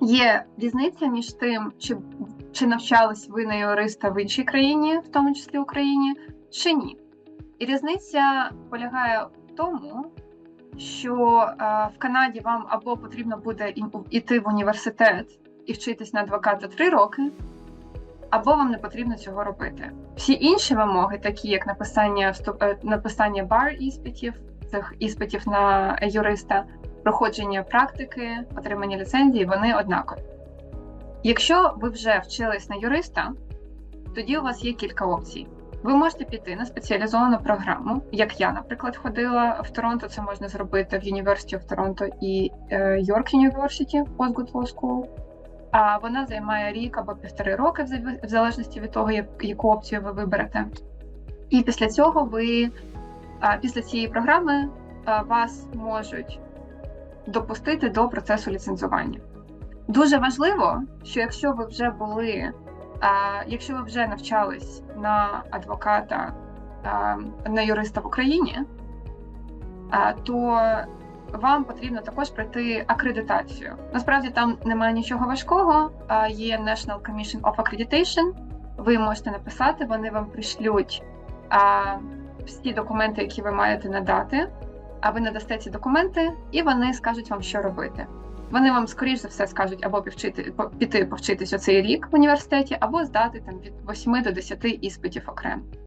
Є різниця між тим, чи, чи навчались ви на юриста в іншій країні, в тому числі Україні, чи ні. І різниця полягає в тому, що е, в Канаді вам або потрібно буде іти в університет і вчитись на адвоката три роки, або вам не потрібно цього робити. Всі інші вимоги, такі як написання вступ- е, написання бар іспитів, цих іспитів на юриста, проходження практики, отримання ліцензії, вони однакові. Якщо ви вже вчились на юриста, тоді у вас є кілька опцій. Ви можете піти на спеціалізовану програму, як я, наприклад, ходила в Торонто. Це можна зробити в University of Toronto і е, York University, Postgood Law School. А вона займає рік або півтори роки, в в залежності від того, як- яку опцію ви виберете. І після цього ви, після цієї програми, вас можуть допустити до процесу ліцензування. Дуже важливо, що якщо ви вже були, а, якщо ви вже навчались на адвоката, а, на юриста в Україні, а, то вам потрібно також пройти акредитацію. Насправді там немає нічого важкого. Є National Commission of Accreditation. Ви можете написати, вони вам пришлють всі документи, які ви маєте надати. А ви надасте ці документи, і вони скажуть вам, що робити. Вони вам, скоріш за все, скажуть або півчити, піти повчитись оцей рік в університеті, або здати там від 8 до 10 іспитів окремо.